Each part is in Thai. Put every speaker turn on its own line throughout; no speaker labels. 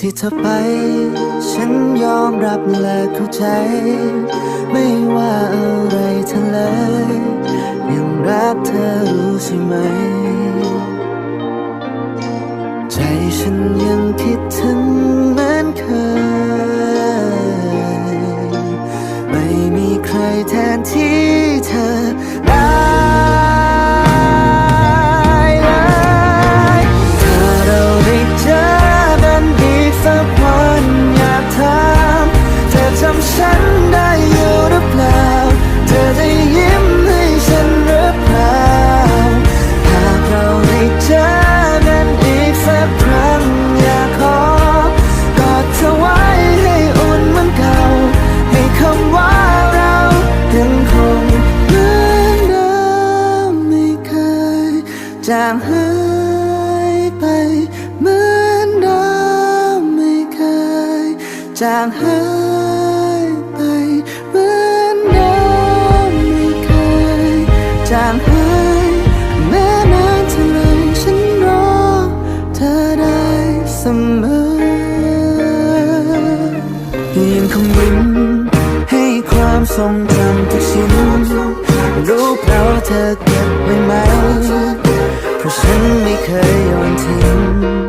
ที่เธอไป ฉันยอมรับและเข้าใจ ไม่ว่าอะไรทั้งเลยยังรักเธอรู้ใช่ไหม ใจฉันยังคิดถึงเหมือนเคย ไม่มีใครแทนที่ สียงของมึงให้ความทรงจำทุกชิ้นรูปเราเธอเก็บไว้ไหมเพราะฉันไม่เคยโยนทิ้ง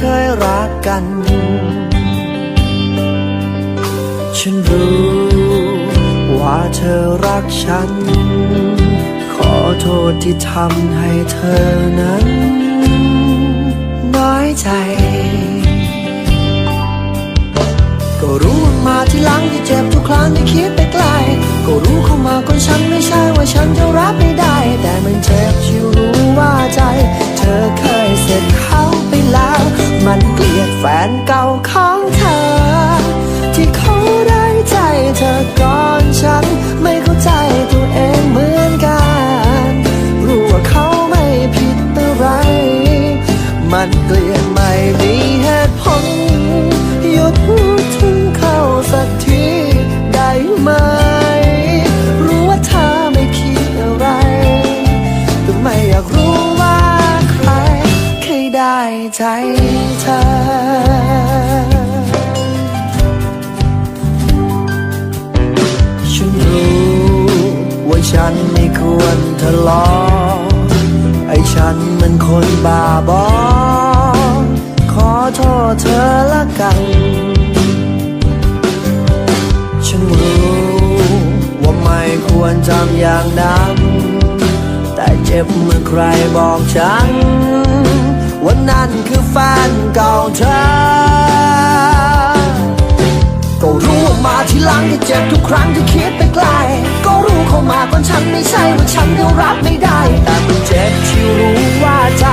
เคยรักกัน ฉันรู้ว่าเธอรักฉัน ขอโทษที่ทำให้เธอนั้น น้อยใจ ก็รู้ว่ามาที่หลังที่เจ็บทุกครั้งที่คิดไปไกล ก็รู้เข้ามาคนฉันไม่ใช่ว่าฉันจะรับไม่ได้ แต่มันเจ็บที่รู้ว่าใจ เธอเคยเสร็จเขาไปแล้ว มันเกลียดแฟนเก่าของเธอ ที่เขาได้ใจเธอก่อนฉัน ฉันรู้ว่าไม่ควรทำอย่างนั้นแต่เจ็บเมื่อใครบอกฉันว่านั่นคือแฟนเก่าเธอ ก็รู้ว่ามาทีหลังที่เจ็บทุกครั้งที่คิดไปไกล ก็รู้เข้ามาก่อนฉันไม่ใช่ว่าฉันยังรับไม่ได้ แต่มันเจ็บที่รู้ว่าใจ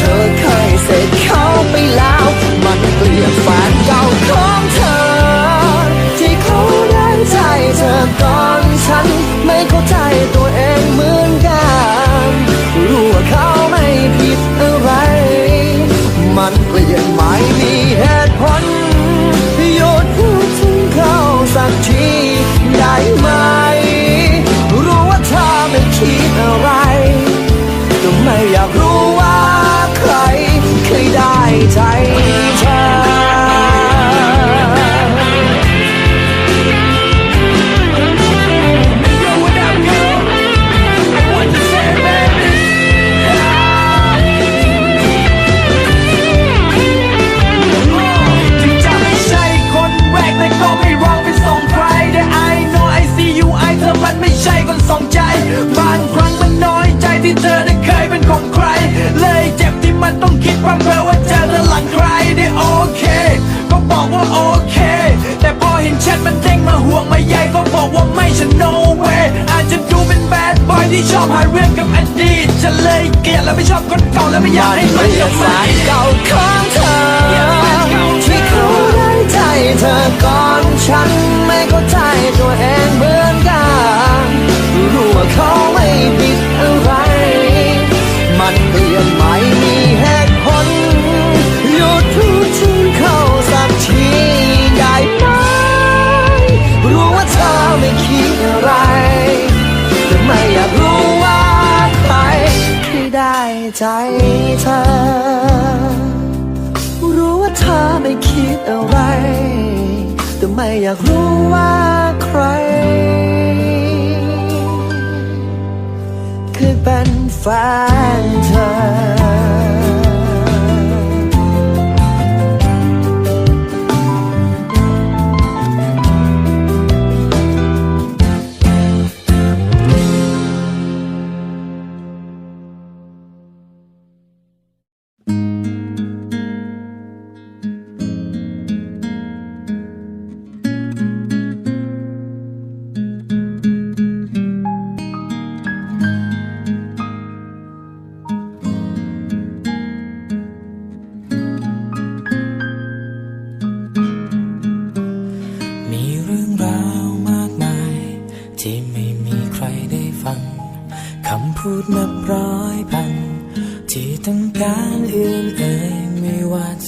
เธอเคยเสร็จเขาไปแล้ว มันเกลียดแฟนเก่าของเธอ ใจเธอก่อนฉันไม่เข้าใจตัวเองเหมือนกัน ไม่
ชอบคนเก่าและไม่อยากให้มันก
ย
ลับมาน
เก่าของเธอ เป็นแฟนเธอ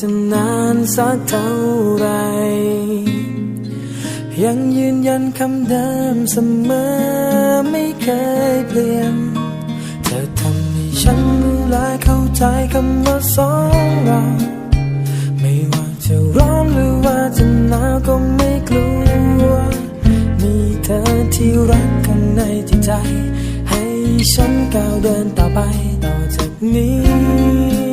จะนานสักเท่าไร ยังยืนยันคำเดิมเสมอไม่เคยเปลี่ยน เธอทำให้ฉันรู้และเข้าใจคำว่าสองเรา ไม่ว่าจะร้อนหรือว่าจะหนาวก็ไม่กลัว มีเธอที่รักข้างในจิตใจ ให้ฉันก้าวเดินต่อไปต่อจากนี้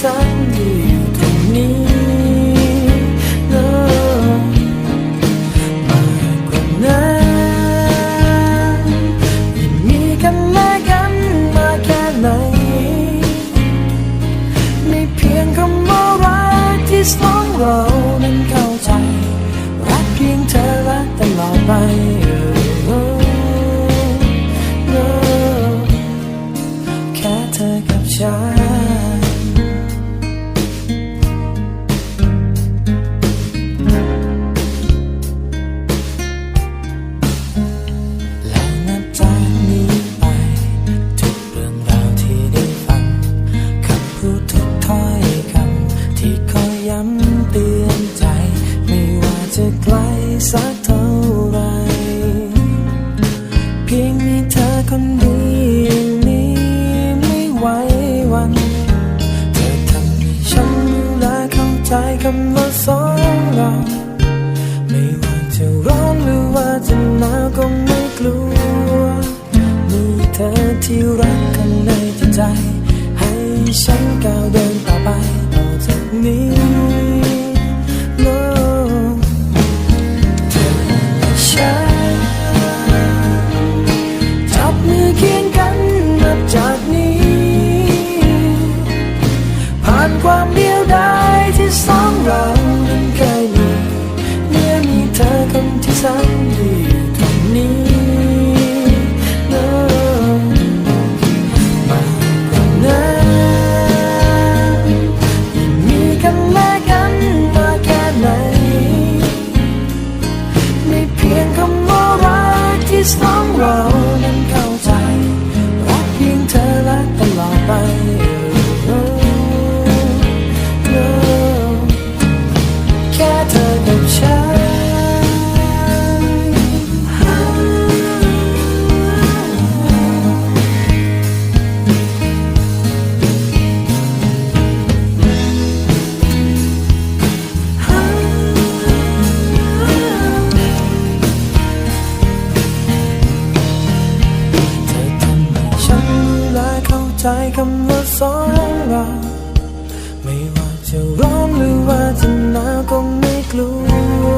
sorry ฉันก้าวเดิน และกันมาแค่ไหนไม่เพียงคำว่ารักที่สองเรานั้นเข้า ใจคำว่าสองเราไม่ว่าจะร้อนหรือว่าจะหนาวก็ไม่กลัว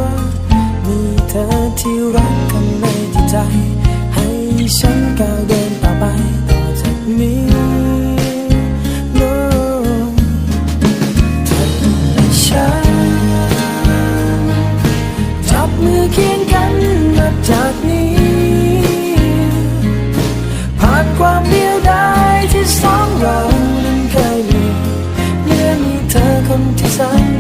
มีเธอที่รักกันในจิตใจ ให้ฉันก้าวเดินต่อไปต่อจากนี้ No เธอและฉันจับมือเคียงกันนับจากนี้ ผ่านความดี ค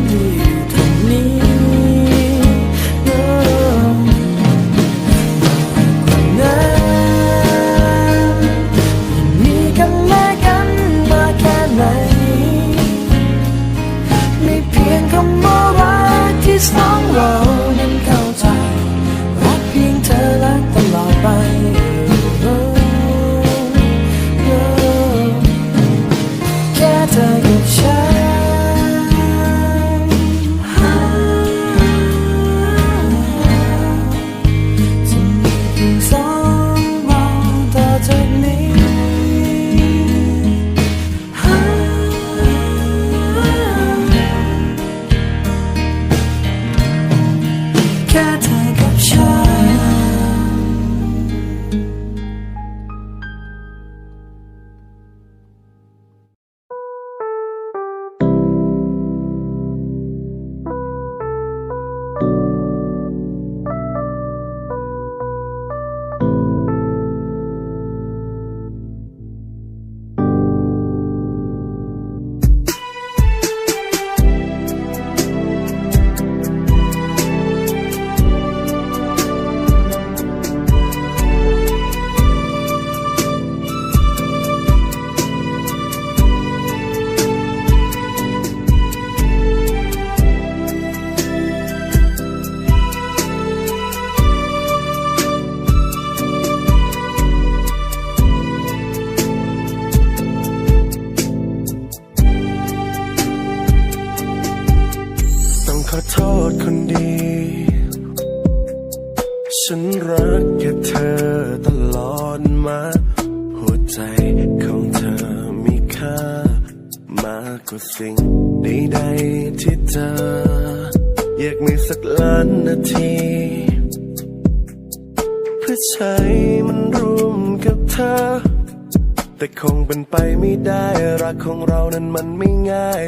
ไม่ได้
รักของเรานั้นมันไม่ง่าย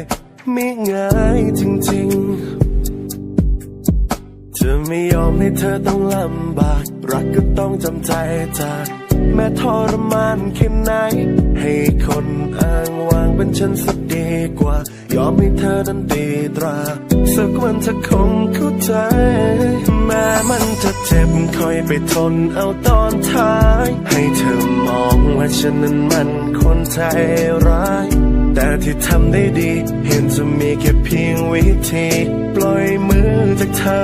ไม่ง่ายจริงๆ จะไม่ยอมให้เธอต้องลำบาก รักก็ต้องจำใจจากแม้ทรมานแค่ไหน ให้คนอ้างว้างเป็นฉันสักดีกว่า ยอมให้เธอนั้นตีตรา สักวันเธอคงเข้าใจ แม้มันจะเจ็บคอยไปทนเอาตอนท้าย ให้เธอมองว่าฉันนั้นมันคนใจร้าย แต่ที่ทำได้ดี เห็นจะมีแค่เพียงวิธี ปล่อยมือจากเธอ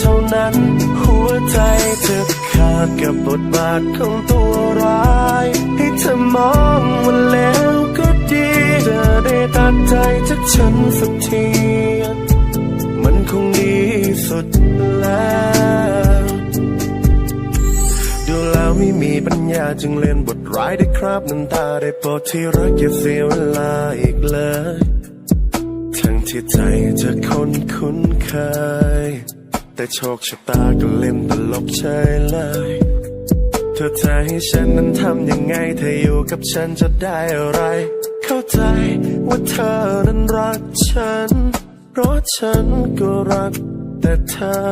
เท่านั้น หัวใจเธอขาดกับบทบาทของตัวร้าย ให้เธอมองว่าแล้วก็ดี จะได้ตัดใจจากฉันสักที มันคงดีสุดแล้วดูแล้วไม่มีปัญญาจึงเล่นบทร้ายได้ครับน้ำตาได้โปรดที่รักอย่าเสียเวลาอีกเลย ทั้งที่ใจจะคนคุ้นเคย แต่โชคชะตาก็เล่นตลกเฉยเลยเธอจะให้ฉันนั้นทำยังไงถ้าอยู่กับฉันจะได้อะไร เข้าใจว่าเธอนั้นรักฉัน เพราะฉันก็รัก แต่เธอ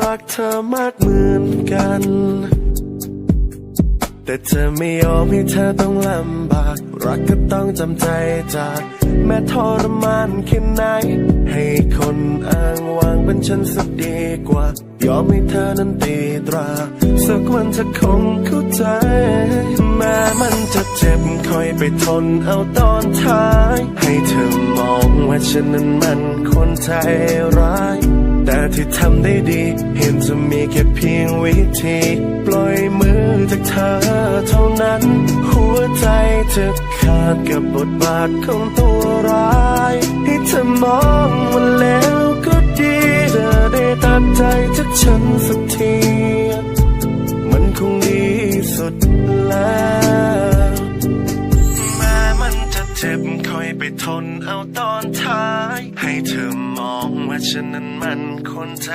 รักเธอมากเหมือนกัน แต่เธอไม่ยอมให้เธอต้องลำบาก รักก็ต้องจำใจจาก แม้ทรมานแค่ไหน ให้คนอ้างวางเป็นฉันสักดีกว่า ยอมให้เธอนั้นตีตรา สักวันเธอคงเข้าใจ ทนเอาตอนท้าย ให้เธอมองว่าฉันนั้นมันคนใจร้าย แต่ที่ทำได้ดี เห็นจะมีแค่เพียงวิธี ปล่อยมือจากเธอเท่านั้น หัวใจจะขาดกับบทบาทของตัวร้ายให้เธอมองว่าแล้วก็ดีเธอได้ตัดใจจากฉันสักที มันคงดีสุดแล้ว จะเจ็บคอยไปทนเอาตอนท้าย ให้เธอมองว่าฉันนั้นมันคนใจ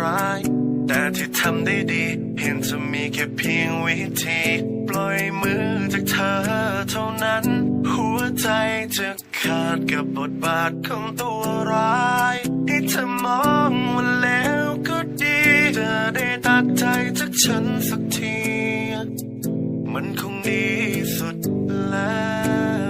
ร้าย แต่ที่ทำได้ดี เห็นจะมีแค่เพียงวิธี ปล่อยมือจากเธอเท่านั้น หัวใจจะขาดกับบทบาทของตัวร้ายให้เธอมองว่าแล้วก็ดีเธอได้ตัดใจจากฉันสักที มันคงดีสุดแล้ว